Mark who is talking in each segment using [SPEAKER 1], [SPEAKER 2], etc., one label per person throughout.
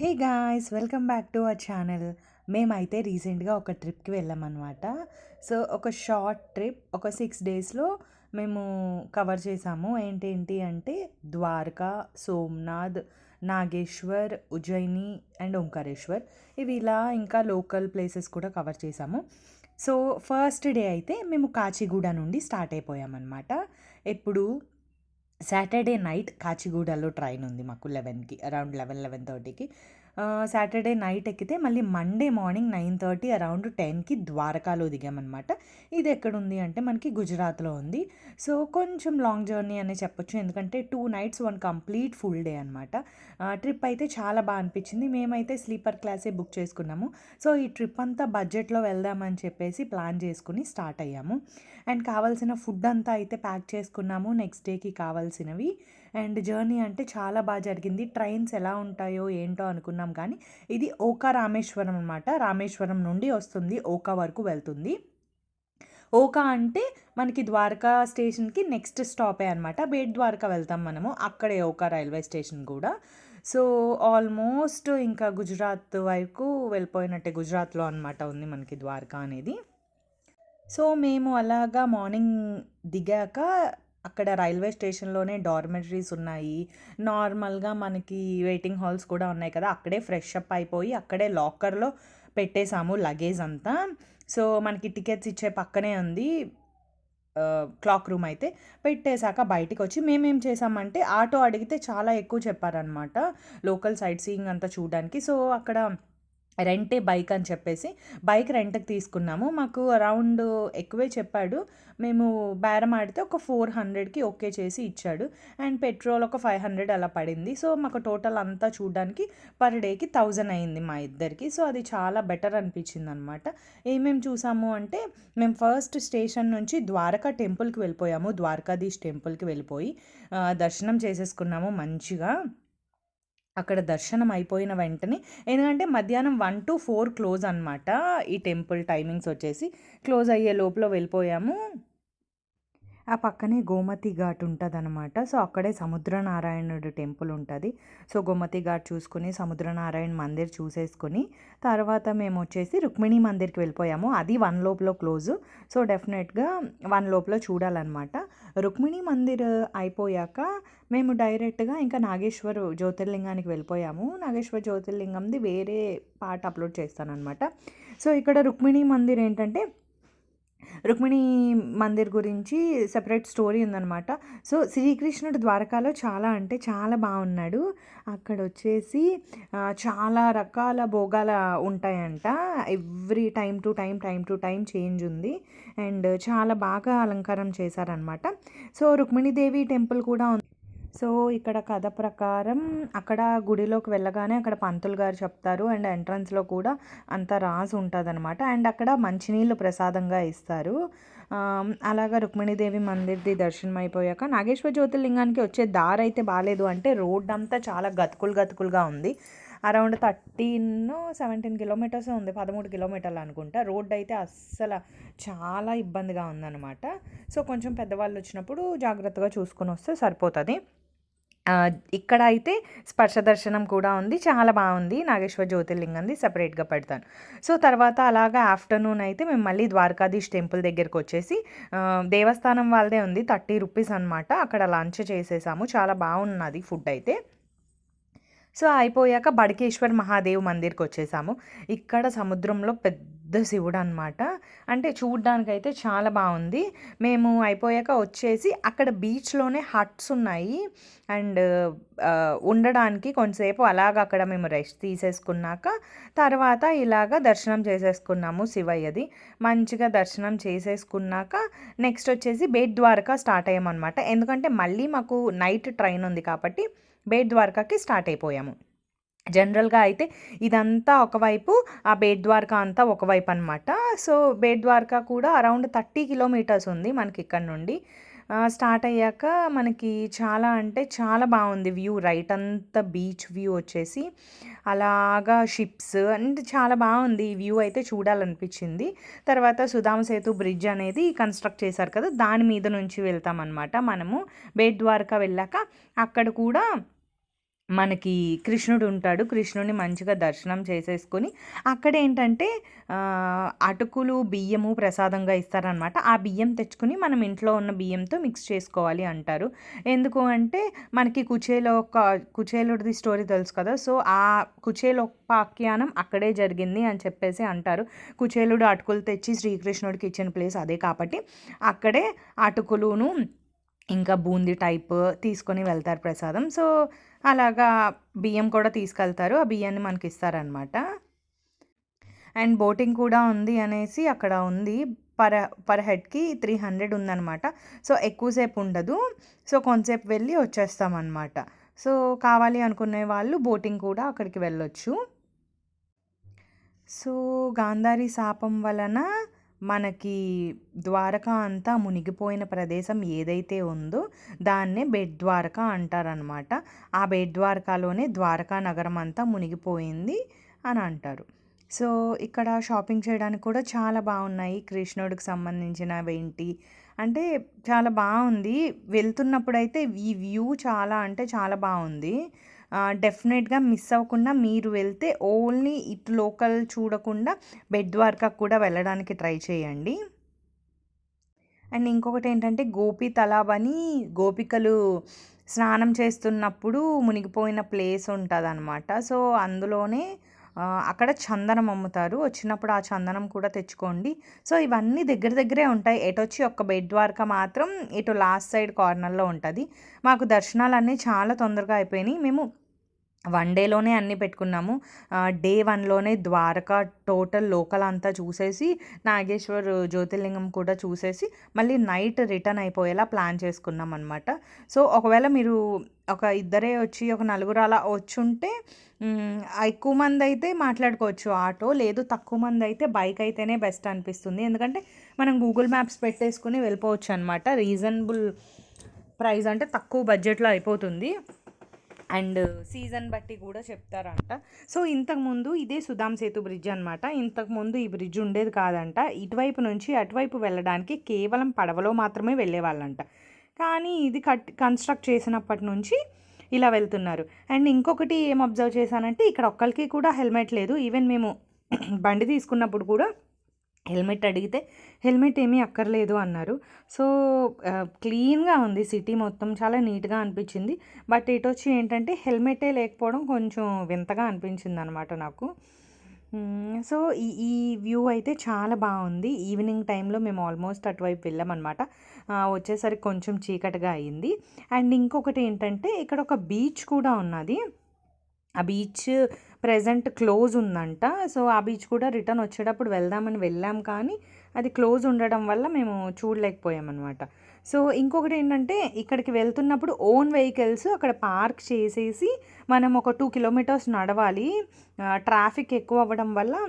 [SPEAKER 1] Hey guys welcome back to our channel మేమైతే రీసెంట్గా ఒక ట్రిప్కి వెళ్ళామన్నమాట. సో ఒక షార్ట్ ట్రిప్ ఒక సిక్స్ డేస్లో మేము కవర్ చేసాము. ఏంటేంటి అంటే ద్వారకా సోమనాథ్ నాగేశ్వర్ ఉజ్జయిని అండ్ ఓంకారేశ్వర్. ఇవి ఇలా ఇంకా లోకల్ ప్లేసెస్ కూడా కవర్ చేసాము. సో ఫస్ట్ డే అయితే మేము కాచిగూడ నుండి స్టార్ట్ అయిపోయామన్నమాట. ఎప్పుడు? సాటర్డే నైట్ కాచిగూడలో ట్రైన్ ఉంది మాకు లెవెన్కి అరౌండ్ లెవెన్ లెవెన్ థర్టీకి. సాటర్డే నైట్ ఎక్కితే మళ్ళీ Monday morning nine thirty around టెన్కి ద్వారకాలో దిగామన్నమాట. ఇది ఎక్కడుంది అంటే మనకి గుజరాత్లో ఉంది. సో కొంచెం లాంగ్ జర్నీ అనే చెప్పొచ్చు. ఎందుకంటే two nights one complete full day అనమాట ట్రిప్ అయితే చాలా బాగా అనిపించింది. మేమైతే స్లీపర్ క్లాసే బుక్ చేసుకున్నాము. సో ఈ ట్రిప్ అంతా బడ్జెట్లో వెళ్దామని చెప్పేసి ప్లాన్ చేసుకుని స్టార్ట్ అయ్యాము. అండ్ కావాల్సిన ఫుడ్ అంతా అయితే ప్యాక్ చేసుకున్నాము. నెక్స్ట్ డేకి కావాల్సినవి. అండ్ జర్నీ అంటే చాలా బాగా జరిగింది. ట్రైన్స్ ఎలా ఉంటాయో ఏంటో అనుకున్నాం కానీ ఇది ఓకా రామేశ్వరం అనమాట రామేశ్వరం నుండి వస్తుంది ఓకా వరకు వెళ్తుంది. ఓకా అంటే మనకి ద్వారకా స్టేషన్కి నెక్స్ట్ స్టాపే అనమాట బేట్ ద్వారకా వెళ్తాం మనము. అక్కడే ఓకా రైల్వే స్టేషన్ కూడా. సో ఆల్మోస్ట్ ఇంకా గుజరాత్ వరకు వెళ్ళిపోయినట్టే గుజరాత్లో అనమాట ఉంది మనకి ద్వారకా అనేది. సో మేము అలాగా మార్నింగ్ దిగాక అక్కడ రైల్వే స్టేషన్లోనే డార్మెటరీస్ ఉన్నాయి. నార్మల్గా మనకి వెయిటింగ్ హాల్స్ కూడా ఉన్నాయి కదా అక్కడే ఫ్రెష్ అప్ అయిపోయి అక్కడే లాకర్లో పెట్టేశాము లగేజ్ అంతా. సో మనకి టికెట్స్ ఇచ్చే పక్కనే ఉంది క్లాక్ రూమ్ అయితే. పెట్టేశాక బయటికి వచ్చి మేమేం చేసామంటే ఆటో అడిగితే చాలా ఎక్కువ చెప్పారనమాట లోకల్ సైట్ సీయింగ్ అంతా చూడడానికి. సో అక్కడ రెంటే బైక్ అని చెప్పేసి బైక్ రెంట్కి తీసుకున్నాము. మాకు అరౌండ్ ఎక్కువే చెప్పాడు. మేము బేరం ఆడితే ఒక ఫోర్ హండ్రెడ్కి ఓకే చేసి ఇచ్చాడు. అండ్ పెట్రోల్ ఒక ఫైవ్ హండ్రెడ్ అలా పడింది. సో మాకు టోటల్ అంతా చూడడానికి పర్ డేకి థౌజండ్ అయింది మా ఇద్దరికి. సో అది చాలా బెటర్ అనిపించింది అనమాట ఏమేమి చూసాము అంటే మేము ఫస్ట్ స్టేషన్ నుంచి ద్వారకా టెంపుల్కి వెళ్ళిపోయాము. ద్వారకాధీష్ టెంపుల్కి వెళ్ళిపోయి దర్శనం చేసేసుకున్నాము మంచిగా. అక్కడ దర్శనం అయిపోయిన వెంటనే ఎందుకంటే మధ్యాహ్నం వన్ టు ఫోర్ క్లోజ్ అనమాట ఈ టెంపుల్ టైమింగ్స్ వచ్చేసి క్లోజ్ అయ్యే లోపల వెళ్ళిపోయాము. ఆ పక్కనే గోమతి ఘాట్ ఉంటుంది అనమాట సో అక్కడే సముద్రనారాయణుడు టెంపుల్ ఉంటుంది. సో గోమతి ఘాట్ చూసుకుని సముద్రనారాయణ మందిర్ చూసేసుకుని తర్వాత మేము వచ్చేసి రుక్మిణి మందిర్కి వెళ్ళిపోయాము. అది వన్ లోపల క్లోజ్. సో డెఫినెట్గా వన్ లోపల చూడాలన్నమాట. రుక్మిణి మందిర్ అయిపోయాక మేము డైరెక్ట్గా ఇంకా నాగేశ్వర్ జ్యోతిర్లింగానికి వెళ్ళిపోయాము. నాగేశ్వర జ్యోతిర్లింగంది వేరే పాట అప్లోడ్ చేస్తానన్నమాట. సో ఇక్కడ రుక్మిణి మందిర్ ఏంటంటే రుక్మిణి మందిర్ గురించి సెపరేట్ స్టోరీ ఉందనమాట సో శ్రీకృష్ణుడు ద్వారకాలో చాలా అంటే చాలా బాగున్నాడు. అక్కడ వచ్చేసి చాలా రకాల భోగాల ఉంటాయంట. Every time to time time to time change ఉంది. అండ్ చాలా బాగా అలంకారం చేశారనమాట సో రుక్మిణీదేవి టెంపుల్ కూడా ఉంది. సో ఇక్కడ కథ ప్రకారం అక్కడ గుడిలోకి వెళ్ళగానే అక్కడ పంతులు గారు చెప్తారు. అండ్ ఎంట్రన్స్లో కూడా అంత రాసి ఉంటుంది అనమాట అండ్ అక్కడ మంచినీళ్ళు ప్రసాదంగా ఇస్తారు. అలాగా రుక్మిణీదేవి మందిర్ది దర్శనం అయిపోయాక నాగేశ్వర జ్యోతిర్లింగానికి వచ్చే దారి అయితే బాగాలేదు అంటే రోడ్ అంతా చాలా గతుకులు గతుకులుగా ఉంది. అరౌండ్ థర్టీన్ సెవెంటీన్ కిలోమీటర్స్ ఉంది పదమూడు కిలోమీటర్లు అనుకుంటా. రోడ్ అయితే అస్సలు చాలా ఇబ్బందిగా ఉందన్నమాట. సో కొంచెం పెద్దవాళ్ళు వచ్చినప్పుడు జాగ్రత్తగా చూసుకొని వస్తే సరిపోతుంది. ఇక్కడ అయితే స్పర్శ దర్శనం కూడా ఉంది. చాలా బాగుంది. నాగేశ్వర జ్యోతిర్లింగంది సపరేట్గా పెడతాను. సో తర్వాత అలాగా ఆఫ్టర్నూన్ అయితే మేము మళ్ళీ ద్వారకాధీష్ టెంపుల్ దగ్గరికి వచ్చేసి దేవస్థానం వాళ్ళదే ఉంది. థర్టీ రూపీస్ అనమాట అక్కడ లంచ్ చేసేసాము. చాలా బాగున్నది ఫుడ్ అయితే. సో అయిపోయాక బడకేశ్వర్ మహాదేవ్ మందిర్కి వచ్చేసాము ఇక్కడ సముద్రంలో పెద్ద పెద్ద శివుడు అనమాట అంటే చూడ్డానికైతే చాలా బాగుంది మేము అయిపోయాక వచ్చేసి అక్కడ బీచ్లోనే హట్స్ ఉన్నాయి. అండ్ ఉండడానికి కొంతసేపు అలాగ అక్కడ మేము రెస్ట్ తీసేసుకున్నాక తర్వాత ఇలాగ దర్శనం చేసేసుకున్నాము శివయ్యది. మంచిగా దర్శనం చేసేసుకున్నాక నెక్స్ట్ వచ్చేసి బేట్ ద్వారకా స్టార్ట్ అయ్యామన్నమాట. ఎందుకంటే మళ్ళీ మాకు నైట్ ట్రైన్ ఉంది కాబట్టి బేట్ ద్వారకాకి స్టార్ట్ అయిపోయాము. జనరల్గా అయితే ఇదంతా ఒకవైపు ఆ బేట్ ద్వారకా అంతా ఒకవైపు అనమాట సో బేట్ ద్వారకా కూడా అరౌండ్ థర్టీ కిలోమీటర్స్ ఉంది మనకి ఇక్కడ నుండి. స్టార్ట్ అయ్యాక మనకి చాలా అంటే చాలా బాగుంది వ్యూ. రైట్ అంతా బీచ్ వ్యూ వచ్చేసి అలాగా షిప్స్ అంటే చాలా బాగుంది ఈ వ్యూ అయితే చూడాలనిపించింది. తర్వాత సుధామ సేతు బ్రిడ్జ్ అనేది కన్స్ట్రక్ట్ చేశారు కదా దాని మీద నుంచి వెళ్తామన్నమాట మనము. బేట్ ద్వారకా వెళ్ళాక అక్కడ కూడా మనకి కృష్ణుడు ఉంటాడు. కృష్ణుడిని మంచిగా దర్శనం చేసేసుకొని అక్కడ ఏంటంటే అటుకులు బియ్యము ప్రసాదంగా ఇస్తారనమాట ఆ బియ్యం తెచ్చుకుని మనం ఇంట్లో ఉన్న బియ్యంతో మిక్స్ చేసుకోవాలి అంటారు. ఎందుకు అంటే మనకి కుచేలో ఒక కుచేలుడిది స్టోరీ తెలుసు కదా? సో ఆ కుచేలోపాఖ్యానం అక్కడే జరిగింది అని చెప్పేసి అంటారు. కుచేలుడు అటుకులు తెచ్చి శ్రీకృష్ణుడికి ఇచ్చిన ప్లేస్ అదే కాబట్టి అక్కడే అటుకులును ఇంకా బూందీ టైప్ తీసుకొని వెళ్తారు ప్రసాదం. సో అలాగా బియ్యం కూడా తీసుకెళ్తారు. ఆ బియ్యాన్ని మనకి ఇస్తారనమాట అండ్ బోటింగ్ కూడా ఉంది అనేసి అక్కడ ఉంది. పర్ పర్ హెడ్కి త్రీ హండ్రెడ్ ఉందన్నమాట. సో ఎక్కువసేపు ఉండదు. సో కొంతసేపు వెళ్ళి వచ్చేస్తామన్నమాట. సో కావాలి అనుకునే వాళ్ళు బోటింగ్ కూడా అక్కడికి వెళ్ళొచ్చు. సో గాంధారి శాపం వలన మనకి ద్వారకా అంతా మునిగిపోయిన ప్రదేశం ఏదైతే ఉందో దాన్నే బెడ్ ద్వారకా అంటారనమాట ఆ బెడ్ ద్వారకాలోనే ద్వారకా నగరం అంతా మునిగిపోయింది అని అంటారు. సో ఇక్కడ షాపింగ్ చేయడానికి కూడా చాలా బాగున్నాయి. కృష్ణుడికి సంబంధించినవి ఏంటి? అంటే చాలా బాగుంది. వెళ్తున్నప్పుడైతే ఈ వ్యూ చాలా అంటే చాలా బాగుంది. డెఫినెట్గా మిస్ అవ్వకుండా మీరు వెళ్తే ఓన్లీ ఇటు లోకల్ చూడకుండా బెడ్ ద్వారకా కూడా వెళ్ళడానికి ట్రై చేయండి. అండ్ ఇంకొకటి ఏంటంటే గోపి తలాబ్ అని గోపికలు స్నానం చేస్తున్నప్పుడు మునిగిపోయిన ప్లేస్ ఉంటుంది అనమాట సో అందులోనే అక్కడ చందనం అమ్ముతారు. వచ్చినప్పుడు ఆ చందనం కూడా తెచ్చుకోండి. సో ఇవన్నీ దగ్గర దగ్గరే ఉంటాయి. ఎటు వచ్చి ఒక బెడ్ ద్వారక మాత్రం ఇటు లాస్ట్ సైడ్ కార్నర్లో ఉంటుంది. మాకు దర్శనాలు అన్నీ చాలా తొందరగా అయిపోయినాయి. మేము వన్ డేలోనే అన్నీ పెట్టుకున్నాము. డే వన్లోనే ద్వారకా టోటల్ లోకల్ అంతా చూసేసి నాగేశ్వర్ జ్యోతిర్లింగం కూడా చూసేసి మళ్ళీ నైట్ రిటర్న్ అయిపోయేలా ప్లాన్ చేసుకున్నాం అనమాట సో ఒకవేళ మీరు ఒక ఇద్దరే వచ్చి ఒక నలుగురు అలా వచ్చుంటే ఎక్కువ మంది అయితే మాట్లాడుకోవచ్చు ఆటో లేదు తక్కువ మంది అయితే బైక్ అయితేనే బెస్ట్ అనిపిస్తుంది. ఎందుకంటే మనం గూగుల్ మ్యాప్స్ పెట్టేసుకుని వెళ్ళిపోవచ్చు అనమాట రీజనబుల్ ప్రైస్ అంటే తక్కువ బడ్జెట్లో అయిపోతుంది. అండ్ సీజన్ బట్టి కూడా చెప్తారంట. సో ఇంతకుముందు ఇదే సుధాం సేతు బ్రిడ్జ్ అనమాట ఇంతకుముందు ఈ బ్రిడ్జ్ ఉండేది కాదంట. ఇటువైపు నుంచి అటువైపు వెళ్ళడానికి కేవలం పడవలో మాత్రమే వెళ్ళేవాళ్ళంట. కానీ ఇది కట్ కన్స్ట్రక్ట్ చేసినప్పటి నుంచి ఇలా వెళ్తున్నారు. అండ్ ఇంకొకటి ఏం అబ్జర్వ్ చేశానంటే ఇక్కడ ఒక్కరికి కూడా హెల్మెట్ లేదు. ఈవెన్ మేము బండి తీసుకున్నప్పుడు కూడా హెల్మెట్ అడిగితే హెల్మెట్ ఏమీ అక్కర్లేదు అన్నారు. సో క్లీన్గా ఉంది సిటీ మొత్తం. చాలా నీట్గా అనిపించింది. బట్ ఇటు వచ్చి ఏంటంటే హెల్మెటే లేకపోవడం కొంచెం వింతగా అనిపించింది అనమాట నాకు సో ఈ ఈ వ్యూ అయితే చాలా బాగుంది. ఈవినింగ్ టైంలో మేము ఆల్మోస్ట్ అటువైపు వెళ్ళామన్నమాట వచ్చేసరికి కొంచెం చీకటిగా అయింది. అండ్ ఇంకొకటి ఏంటంటే ఇక్కడ ఒక బీచ్ కూడా ఉన్నది. ఆ బీచ్ ప్రజెంట్ క్లోజ్ ఉందంట. సో ఆ బీచ్ కూడా రిటర్న్ వచ్చేటప్పుడు వెళ్దామని వెళ్ళాం కానీ అది క్లోజ్ ఉండడం వల్ల మేము చూడలేకపోయామన్నమాట. సో ఇంకొకటి ఏంటంటే ఇక్కడికి వెళ్తున్నప్పుడు ఓన్ వెహికల్స్ అక్కడ పార్క్ చేసేసి మనం ఒక టూ కిలోమీటర్స్ నడవాలి. ట్రాఫిక్ ఎక్కువ అవ్వడం వల్ల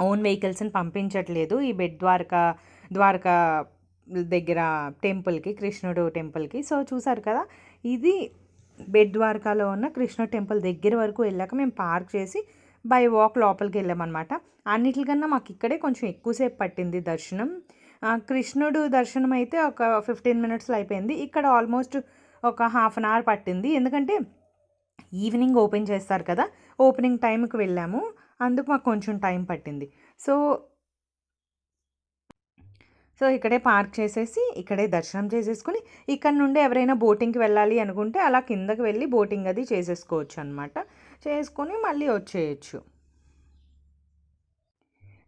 [SPEAKER 1] ఓన్ వెహికల్స్ని పంపించట్లేదు. ఈ బెడ్ ద్వారకా ద్వారకా దగ్గర టెంపుల్కి కృష్ణుడు టెంపుల్కి. సో చూసారు కదా? ఇది బెడ్ ద్వారకాలో ఉన్న కృష్ణ టెంపుల్ దగ్గర వరకు వెళ్ళాక మేము పార్క్ చేసి బై వాక్ లోపలికి వెళ్ళామన్నమాట. అన్నిటికన్నా మాకు ఇక్కడే కొంచెం ఎక్కువసేపు పట్టింది దర్శనం. కృష్ణుడు దర్శనం అయితే ఒక ఫిఫ్టీన్ మినిట్స్లో అయిపోయింది. ఇక్కడ ఆల్మోస్ట్ ఒక హాఫ్ అన్ అవర్ పట్టింది. ఎందుకంటే ఈవినింగ్ ఓపెన్ చేస్తారు కదా ఓపెనింగ్ టైంకి వెళ్ళాము. అందుకు మాకు కొంచెం టైం పట్టింది. సో సో ఇక్కడే పార్క్ చేసేసి ఇక్కడే దర్శనం చేసేసుకుని ఇక్కడ నుండి ఎవరైనా బోటింగ్కి వెళ్ళాలి అనుకుంటే అలా కిందకి వెళ్ళి బోటింగ్ అది చేసేసుకోవచ్చు అనమాట చేసుకొని మళ్ళీ వచ్చేయచ్చు.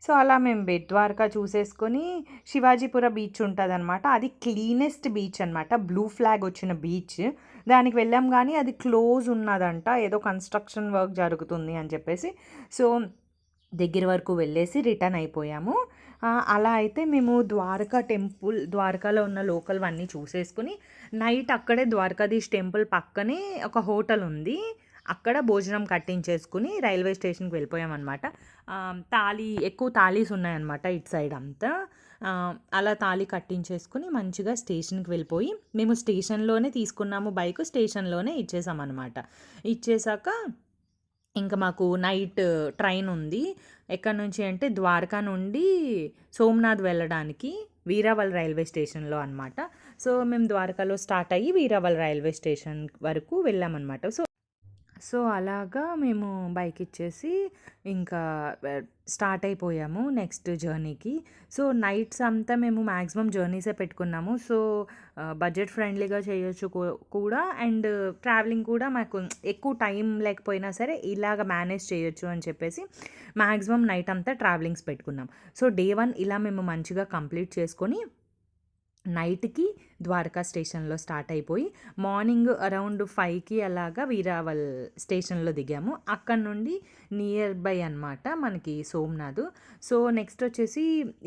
[SPEAKER 1] సో అలా మేము బెడ్ ద్వారకా చూసేసుకొని శివాజీపుర బీచ్ ఉంటుంది అనమాట అది క్లీనెస్ట్ బీచ్ అనమాట బ్లూ ఫ్లాగ్ వచ్చిన బీచ్. దానికి వెళ్ళాం కానీ అది క్లోజ్ ఉన్నదంట. ఏదో కన్స్ట్రక్షన్ వర్క్ జరుగుతుంది అని చెప్పేసి. సో దగ్గర వరకు వెళ్ళేసి రిటర్న్ అయిపోయాము. అలా అయితే మేము ద్వారకా టెంపుల్ ద్వారకాలో ఉన్న లోకల్ అన్నీ చూసేసుకుని నైట్ అక్కడే ద్వారకాధీష్ టెంపుల్ పక్కనే ఒక హోటల్ ఉంది. అక్కడ భోజనం కట్టించేసుకుని రైల్వే స్టేషన్కి వెళ్ళిపోయామన్నమాట. తాళీ ఎక్కువ తాళీస్ ఉన్నాయన్నమాట ఇటు సైడ్ అంతా. అలా తాళి కట్టించేసుకుని మంచిగా స్టేషన్కి వెళ్ళిపోయి మేము స్టేషన్లోనే తీసుకున్నాము బైక్ స్టేషన్లోనే ఇచ్చేసామన్నమాట. ఇచ్చేసాక ఇంకా మాకు నైట్ ట్రైన్ ఉంది. ఎక్కడి నుంచి అంటే ద్వారకా నుండి సోమనాథ్ వెళ్ళడానికి వీరావల్ రైల్వే స్టేషన్లో అనమాట సో మేము ద్వారకాలో స్టార్ట్ అయ్యి వీరావల్ రైల్వే స్టేషన్ వరకు వెళ్ళామన్నమాట. సో సో అలాగా మేము బైక్ ఇచ్చేసి ఇంకా స్టార్ట్ అయిపోయాము నెక్స్ట్ జర్నీకి. సో నైట్స్ అంతా మేము మ్యాక్సిమం జర్నీసే పెట్టుకున్నాము. సో బడ్జెట్ ఫ్రెండ్లీగా చేయొచ్చు కూడా. అండ్ ట్రావెలింగ్ కూడా మాకు ఎక్కువ టైం లేకపోయినా సరే ఇలాగ మేనేజ్ చేయొచ్చు అని చెప్పేసి మ్యాక్సిమం నైట్ అంతా ట్రావెలింగ్స్ పెట్టుకున్నాం. సో డే వన్ ఇలా మేము మంచిగా కంప్లీట్ చేసుకొని నైట్కి ద్వారకా స్టేషన్లో స్టార్ట్ అయిపోయి మార్నింగ్ అరౌండ్ ఫైవ్కి అలాగా వీరావల్ స్టేషన్లో దిగాము. అక్కడ నుండి నియర్ బై అనమాట మనకి సోమనాథ్. సో నెక్స్ట్ వచ్చేసి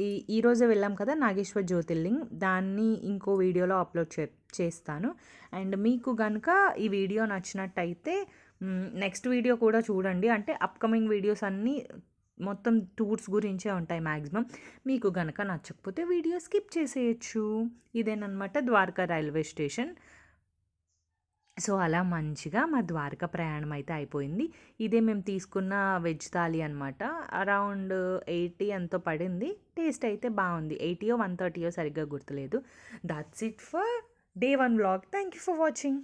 [SPEAKER 1] ఈ ఈరోజే వెళ్ళాం కదా నాగేశ్వర్ జ్యోతిర్లింగ్. దాన్ని ఇంకో వీడియోలో అప్లోడ్ చే చేస్తాను. అండ్ మీకు కనుక ఈ వీడియో నచ్చినట్టయితే నెక్స్ట్ వీడియో కూడా చూడండి. అంటే అప్కమింగ్ వీడియోస్ అన్నీ మొత్తం టూర్స్ గురించే ఉంటాయి మ్యాక్సిమం మీకు గనక నచ్చకపోతే వీడియో స్కిప్ చేసేయచ్చు. ఇదేనమాట ద్వారకా రైల్వే స్టేషన్. సో అలా మంచిగా మా ద్వారకా ప్రయాణం అయితే అయిపోయింది. ఇదే మేము తీసుకున్న వెజ్ థాలీ అనమాట అరౌండ్ ఎయిటీ ఎంతో పడింది. టేస్ట్ అయితే బాగుంది. ఎయిటీయో వన్ థర్టీయో సరిగ్గా గుర్తులేదు. That's it for day one vlog thank you for watching